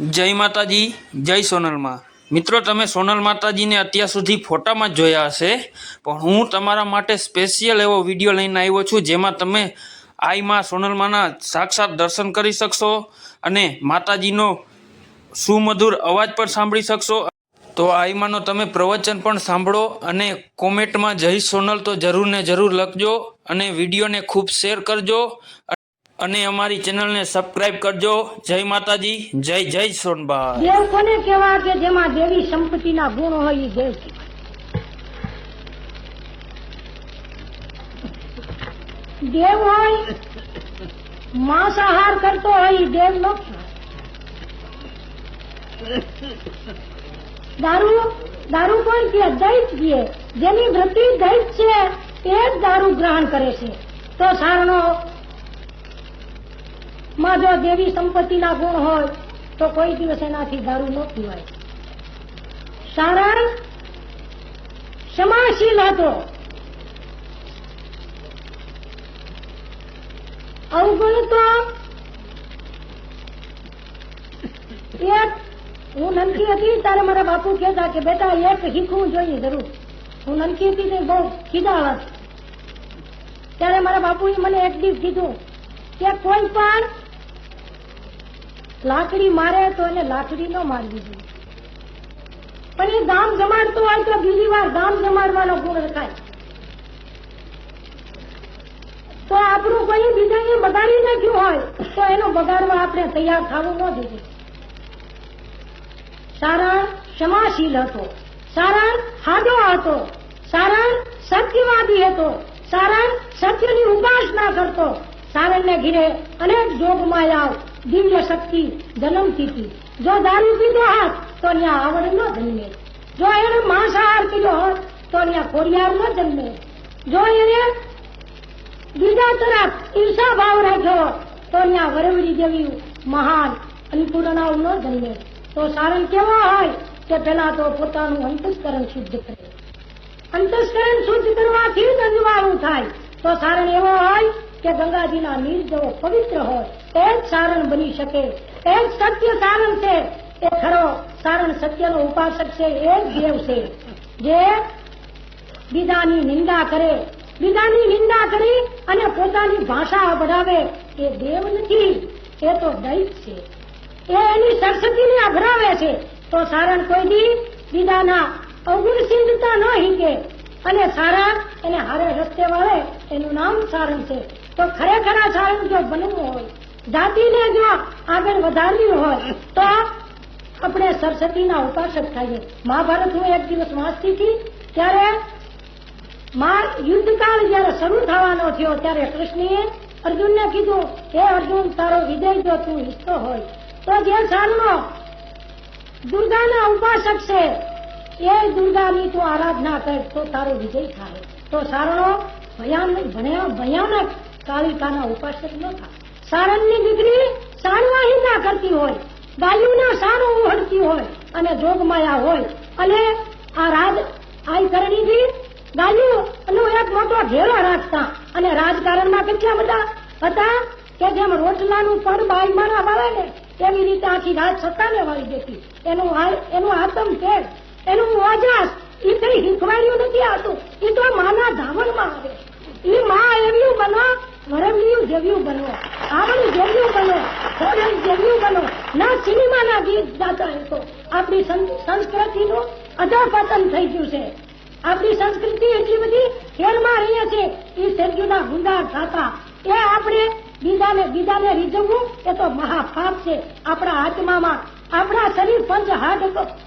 જય માતાજી, જય સોનલમાં. મિત્રો, તમે સોનલ માતાજીને અત્યાર સુધી ફોટામાં જોયા હશે, પણ હું તમારા માટે સ્પેશિયલ એવો વીડિયો લઈને આવ્યો છું, જેમાં તમે આઈમાં સોનલમાના સાક્ષાત દર્શન કરી શકશો અને માતાજીનો સુમધુર અવાજ પણ સાંભળી શકશો. તો આઈમાનો તમે પ્રવચન પણ સાંભળો અને કોમેન્ટમાં જય સોનલ તો જરૂર ને જરૂર લખજો અને વિડીયોને ખૂબ શેર કરજો. અને અમારી ચેનલને સબસ્ક્રાઇબ કરજો. જય માતાજી, જય જય સોનભાઈ દેવ કોને કહેવા કે જેમાં દેવી સંપત્તિના ગુણ હોય દેવ દેવ હોય માંસાહાર કરતો હોય દેવ નો દારૂ દારૂ કોઈ કે દૈત પીએ. જેની વૃત્તિ દૈત છે તે જ દારૂ ગ્રહણ કરે છે. તો સારણો માં જો દેવી સંપત્તિના ગુણ હોય, તો કોઈ દિવસ એનાથી દારૂ ન પીવાય. સારણ ક્ષમાશીલ હતો. અવગુણ તો એક, હું નનકી હતી ત્યારે મારા બાપુ કહેતા કે, બેટા, એક શીખવું જોઈએ જરૂર. હું નનકી હતી તે બહુ કીધા ત્યારે મારા બાપુએ મને એક દિવસ કીધું કે કોઈ પણ લાકડી મારે તો એને લાકડી ન મારવી જોઈએ. પણ એ ગામ જમાડતો હોય તો બીજી વાર ગામ જમાડવાનો ગુણ રખાય. તો આપણું કોઈ બીજાને બગાડી નાખ્યું હોય તો એનો બગાડવા આપણે તૈયાર થવું ન જોઈએ. સારણ ક્ષમાશીલ હતો. સારણ હાડો હતો. સારણ સત્યવાદી હતો. સારણ સત્યની ઉપાસના કરતો. સારણને ઘીરે અનેક જોગમાયા દિવ્ય શક્તિ જન્મતી હતી જો દારૂ પીધો હોત, તો ત્યાં આવડ ન જન્મે. જો એને માંસાહાર પીધો હોત, તો ત્યાં ખોડિયાર ન જન્મે. જો એને બીજા તરફ ઈર્ષા ભાવ રાખ્યો તો ત્યાં વરવડી જેવી મહાન અન્નપૂર્ણાઓ ન જન્મે. તો સારણ કેવો હોય કે પેલા તો પોતાનું અંતસ્કરણ શુદ્ધ કરે. અંતસ્કરણ શુદ્ધ કરવાથી જ અંજવાળું થાય. તો સારણ એવો હોય કે ગંગાજીના નીર જેવો પવિત્ર હોય એ જ સારણ બની શકે. એ જ સત્ય સારણ છે. એ ખરો સારણ સત્યનો ઉપાસક છે, એ જ દેવ છે. જે બીજાની નિંદા કરે, બીજાની નિંદા કરી અને પોતાની ભાષા बढ़ાવે એ દેવ નથી, એ તો દૈત છે. એ એની સરસ્વતીને અભરાવે છે. તો સારણ કોઈ દી બીજાના અવગુણ સિંધતા ન હિંકે. અને સારા એને હારે રસ્તે વાળે એનું નામ સારણ છે. તો ખરેખર આ સારું જો બનવું હોય, જાતિને જો આગળ વધારવી હોય, તો આપણે સરસ્વતીના ઉપાસક થઈએ. મહાભારત હું એક દિવસ વાંચતી હતી, ત્યારે યુદ્ધકાળ જયારે શરૂ થવાનો થયો, ત્યારે કૃષ્ણએ અર્જુનને કીધું, હે અર્જુન, તારો વિજય જો તું ઈચ્છતો હોય, તો જે સારણો દુર્ગાના ઉપાસક છે, એ દુર્ગાની તું આરાધના કર, તો તારો વિજય થાય. તો સારણો ભયાનક ભયાનક કાળિકાના ઉપાસક ન સારણની દીકરી સારવાહી ના કરતી હોય ગાયુના સારો ઉહડતી હોય અને જોગમાયા હોય. અને આ રાજ, આઈ કરણીજી ગાયું એક મોટો ઘેરો રાખતા અને રાજકારણમાં કેટલા બધા હતા કે જેમ રોટલાનું પણ બાઈ મારા વાળે ને એવી રીતે આખી રાજ સત્તાને વાળી દેતી. એનું એનું આતમ તેજ એનું ઓજાસ એ કઈ શીખવાડ્યું નથી આવતું. એ તો માના ધાવણમાં આવે. એ માં એવ્યું બનો વરમલિયું જેવ્યું બનો આવણ જેવ્યું બનો ભોજન જેવ્યું બનો ના સિનેમાના ગીત ગાતા એ તો આપણી સંસ્કૃતિનું અધોપતન થઈ ગયું છે. આપણી સંસ્કૃતિ એટલી બધી ખેરમાં રહીએ છે. એ સરજુના ગુંડાર થતા. એ આપણે બીજાને બીજાને રીઝવવું એ તો મહાપાપ છે. આપણા આત્મામાં, આપણા શરીર પંચ હાથ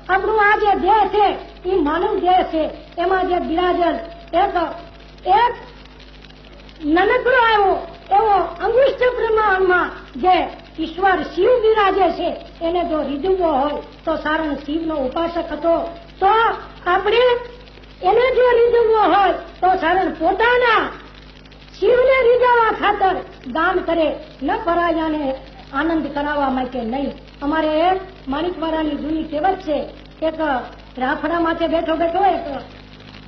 આપણું આ જે દેહ છે, એ માનવ દેહ છે. એમાં જે બિરાજલ એક એક નનકડો આવ્યો, એવો અંગુષ્ઠ પ્રમાણમાં જે ઈશ્વર શિવ બિરાજે છે, એને જો રીઝવવો હોય તો સારણ શિવનો ઉપાસક હતો. તો આપણે એને જો રીઝવવો હોય તો સારણ પોતાના શિવને રીઝવવા ખાતર દાન કરે. ન પરાયાને આનંદ કરાવવા માટે નહીં. અમારે માણિકવાડાની જૂની કહેવત છે. એક રાફડા બેઠો બેઠો એક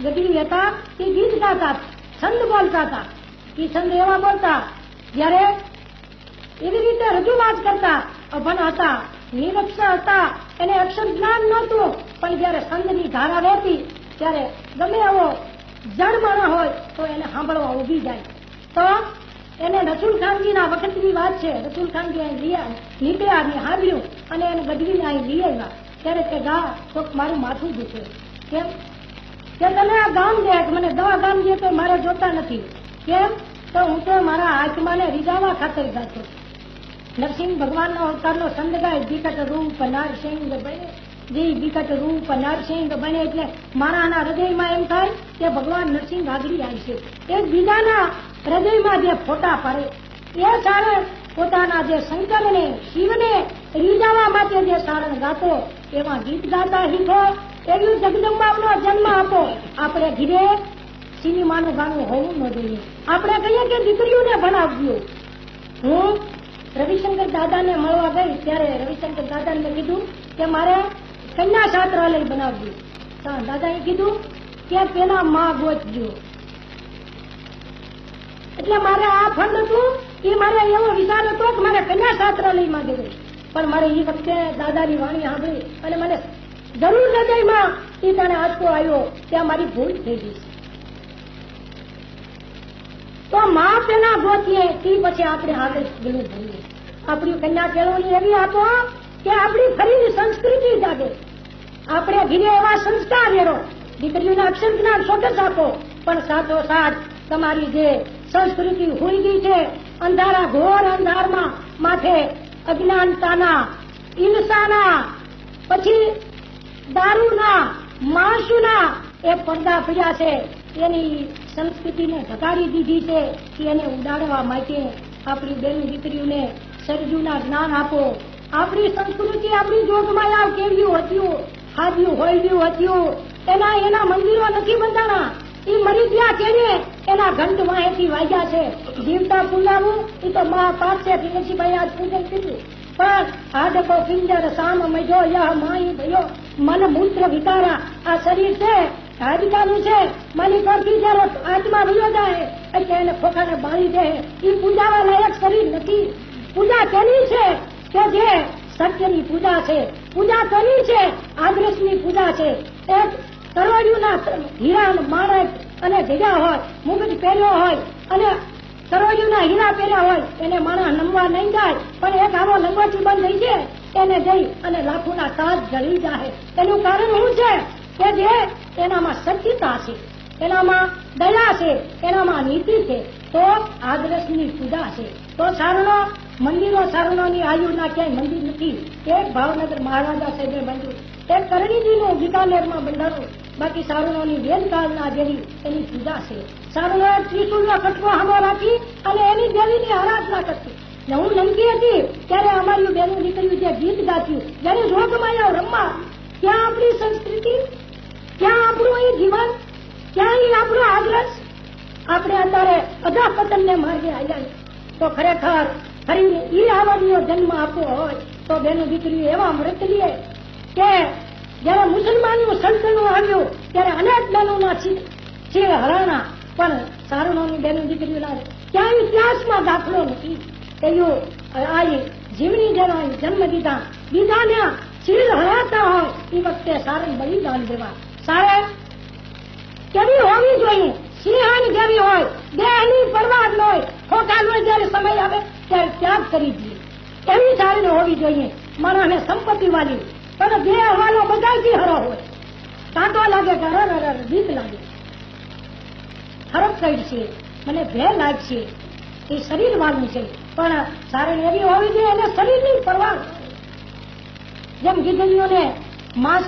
ગઢી હતા, તે ગીત ગાતા, છંદ બોલતા હતા. છંદ એવા બોલતા. જ્યારે એવી રીતે રજૂઆત કરતા, અભણ હતા, નિરક્ષ હતા, એને અક્ષર જ્ઞાન નહોતું. પણ જયારે સંઘની ધારા રહેતી, ત્યારે ગમે એવો જળ માણા હોય, તો એને સાંભળવા ઊભી જાય. તો એને રસુલ ખાનજીના વખતની વાત છે. રસુલ ખાનજી અહીં લઈ નીકળ્યા ને હાંભળ્યું અને એને ગઢવીને અહીં લઈ આવ્યા. ત્યારે તે ગા તો મારું માથું દુખે. કેમ કે તમે આ ગામ ગયા મને દવા ગામ દે તો મારે જોતા નથી? કેમ? તો હું તો મારા આત્માને રીઝાવા ખાતર ગાતો નરસિંહ ભગવાનનો અવતારનો સંત ગાય વિકટ રૂપ નરસિંહ બને. જે વિકટ રૂપ નરસિંહ બને એટલે મારાના હૃદયમાં એમ થાય કે ભગવાન નરસિંહ આગળી છે. એ બીજાના હૃદયમાં જે ફોટા પડે, એ સારણ પોતાના જે શંકરને, શિવને રીઝાવા માટે જે સારણ ગાતો, એવા ગીત ગાતા હિતો એવી જગદંબાનો જન્મ આપો. આપણે ધીરે સિનેમાનું ગાણું હોવું ન આપણે કહીએ કે દીકરીઓને ભણાવજો. હું રવિશંકર દાદાને મળવા ગઈ ત્યારે રવિશંકર દાદાને કીધું કે મારે કન્યા છાત્રાલય બનાવવું દાદાએ કીધું કે પેલા માં ગોતજો એટલે મારે આ ફંડ હતું, એ મારે એવો વિચાર હતો કે મારે કન્યા છાત્રાલયમાં દેવું પણ મારે એ વખતે દાદાની વાણી સાંભળી અને મને જરૂર હૃદયમાં એ તને આંચકો આવ્યો ત્યાં મારી ભૂલ થઈ ગઈ. તો માફ પેલા ગોતીએ તે પછી આપણે આગળ પેલું ભણીએ આપણી કન્યા કેળવણી એવી આપો કે આપણી ફરીની સંસ્કૃતિ જાગે. આપણે ધીરે એવા સંસ્કાર લેરો દીકરીઓને અક્ષર જ્ઞાન ચોક્કસ આપો પણ સાથો સાથ તમારી જે સંસ્કૃતિ હોઈ ગઈ છે, અંધારા ઘોર અંધારમાં માથે અજ્ઞાનતાના, ઈર્ષાના, પછી દારૂના, માસુના એ પડદા પડ્યા છે. એની સંસ્કૃતિને ઘટાડી દીધી છે એને ઉડાડવા માટે આપણી બેન દીકરીઓને સરજુના જ્ઞાન આપો. આપણી સંસ્કૃતિ આપણી જોગમાયા કેવ્યું હતું હાજ્યું હોયવ્યું હતું એના એના મંદિરો નથી બંધાણા. એ મરી ગયા કેને એના ઘંટ માહિતી વાગ્યા છે. જીવતા પૂજાવું એ તો મા પાસે તુલસીભાઈ આજ પૂજન કીધું. પણ આ દેખો પિંજર સામ મજો, યહ માઈ ભયો, મન મૂત્ર વિકારા. આ શરીર છે હાડકાનું છે. માની કરતી જયારે આત્મા વયો જાય, એટલે એને ખોખાને બાળી દે. એ પૂજાવા લાયક શરીર નથી. પૂજા તેની છે કે જે સત્યની પૂજા છે. પૂજા કરી છે આગ્રસની પૂજા છે. એક તરોડિયુંના હીરા માણસ અને ભેગા હોય મુગટ પહેર્યો હોય અને સરોજુના હીરા પહેર્યા હોય, એને માણસ નમવા નહીં જાય. પણ એક આવો લંગોટી બંધ થઈ છે એને જઈ અને લાખોના તાજ જળી જાય એનું કારણ શું છે? કે જે એનામાં સત્યતા છે એનામાં દયા છે એનામાં નીતિ છે, તો આદર્શની પૂજા છે. તો સારણો મંદિરો સારણોની આયુના ક્યાંય મંદિર નથી. એક ભાવનગર મહારાજા સાહેબે બાંધ્યું એક કરણીજીનું બીકાનેરમાં બંધારું બાકી સારણોની વેદકાળના દેવી એની પૂજા છે. સારણોએ ત્રિશુલનો કટકો હામો રાખી અને એની દેવીની આરાધના કરતી હું નમકી હતી, ત્યારે અમારી બેનું નીકળ્યું જે ગીત ગાત્યું જયારે જોગમાયા રમવા, ત્યાં આપણી સંસ્કૃતિ ક્યાં આપણું એ જીવન? ક્યાં એ આપણો આદર્શ આપણે અત્યારે અધા માર્ગે આવ્યા તો ખરેખર ફરી ઈ આવડીનો જન્મ આપવો હોય તો બેનો દીકરીઓ એવા મૃત લીએ કે જયારે મુસલમાનનું સંતનું આવ્યું, ત્યારે અનેક બહેનોના છે હરાણા, પણ સારણોની બેનો દીકરીઓના ક્યાંય ઇતિહાસમાં દાખલો નથી. કહ્યું આ જીવની જેનો જન્મ દીધા બીજાને શીલ હરાતા હોય એ વખતે સારણ બલિદાન દેવા. સારણ કેવી હોવી જોઈએ? સિંહાની જેવી હોય, દેહની પરવા ન હોય ખોટાનો જયારે સમય આવે, ત્યારે ત્યાગ કરી દઈએ એવી સારી હોવી જોઈએ. માણસને સંપત્તિ વાળી પણ દેહ વાળો બધાથી હરો હોય. કાંટો લાગે કે હર હર બીક લાગે. હરક કઈ છે. મને ભે લાગશે. એ શરીર વાળું છે. પણ સારી એવી હોવી જોઈએ, એને શરીરની પરવા જેમ ગીધડીઓને માંસ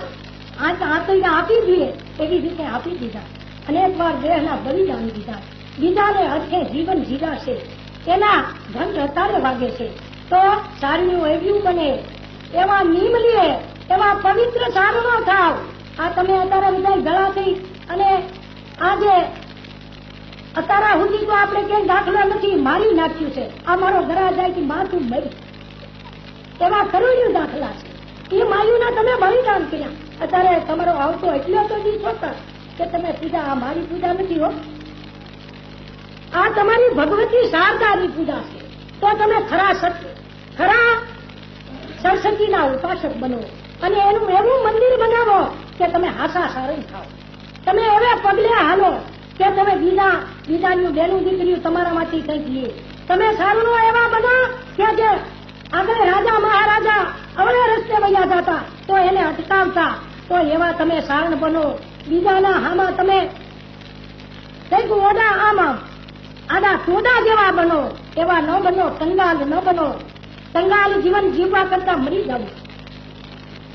આંતરીને આપી દઈએ એવી રીતે આપી દીધા. અનેક વાર દેહના બલિદાન દીધા. બીજાને અર્થે જીવન જીવાશે. એના ધન હતારે વાગે છે. તો સારીનું એવ્યું બને. એવા નિયમ લે એવા પવિત્ર સારણો થાવ. આ તમે અત્યારે બધા ગળા થઈ અને આજે અત્યારે સુધી તો આપણે ક્યાંય દાખલા નથી મારી નાખ્યું છે. આ મારો ગળા જાય કે માથું મરી. એવા કરોડિયું દાખલા છે. તમે કર્યા. અત્યારે તમારો આવતો એટલો તો દી છોતા કે તમે પૂજા, આ મારી પૂજા નથી હો. આ તમારી ભગવતી શારદાની પૂજા છે. તો તમે ખરા ખરા સરસ્વતીના ઉપાસક બનો અને એનું એવું મંદિર બનાવો કે તમે હાસા સારું થાવ તમે હવે પગલે હાલો કે તમે બીજા, બીજાની બેનું દીકરીઓ તમારામાંથી કંઈક લે તમે સારું એવા બનો કે જે આગળ રાજા, મહારાજા અવળે રસ્તે વયા જતા તો એને અટકાવતા. તો એવા તમે સારણ બનો. બીજાના હામાં તમે કંઈક ઓડા આમાં આના આડા ટોડા જેવા બનો. એવા ન બનો કંગાલ ન બનો. કંગાલ જીવન જીવવા કરતા મરી જવું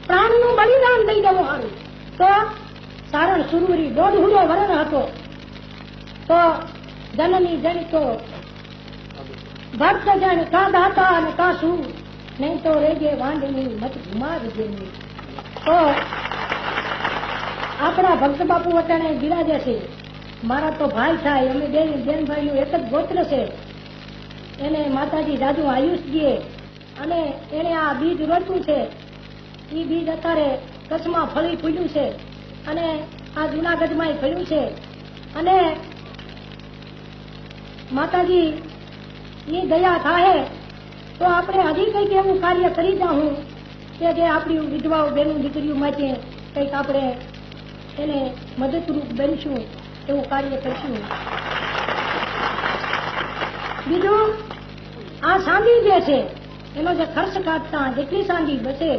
પ્રાણનું બલિદાન દઈ દેવું સારું તો સારણ સુરવરી દોઢ હુડો વરણ હતો. તો જનની જણ તો ભક્ત જણ કા દાતા અને કા શું? નહીં તો રેજે વાંડની મત ગુમાવજે નહીં. તો આપણા ભક્ત બાપુ વટાણે બિરાજે છે મારા તો ભાઈ થાય અમે બેન બેનભાઈ નું એક જ ગોત્ર છે। એને માતાજી જાજુ આયુષ દે અને એને આ બીજ રોચ્યું છે। એ બીજ અત્યારે કચ્છમાં ફળી ફૂલ્યું છે અને આ જુનાગઢમાં ફળ્યું છે। અને માતાજી ની દયા થાય તો આપણે હજી કંઈક એવું કાર્ય કરી જાઉં કે જે આપણી વિધવાઓ બેનું દીકરીઓ માટે કંઈક આપણે એને મદદરૂપ બનશું, એવું કાર્ય કરશું. બીજું, આ સાંધી જે છે, એનો જે ખર્ચ કાઢતા જેટલી સાંધી બચે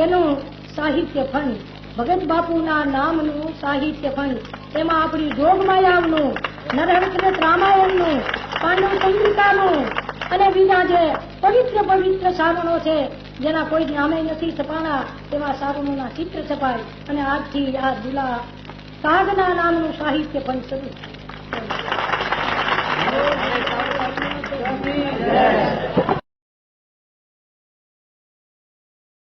એનું સાહિત્ય ફંડ, ભગત બાપુના નામનું સાહિત્ય ફંડ, એમાં આપણી જોગમાયાનું નરહંકૃત રામાયણનું, પાંડવ સંહિતાનું અને બીજા જે પવિત્ર પવિત્ર સાધનો છે, જેના કોઈ નામે નથી છપાણા, તેવા સાધનોના ચિત્ર છપાય અને આજથી આ દુલા કાગના નામનું સાહિત્ય પણ શરૂ.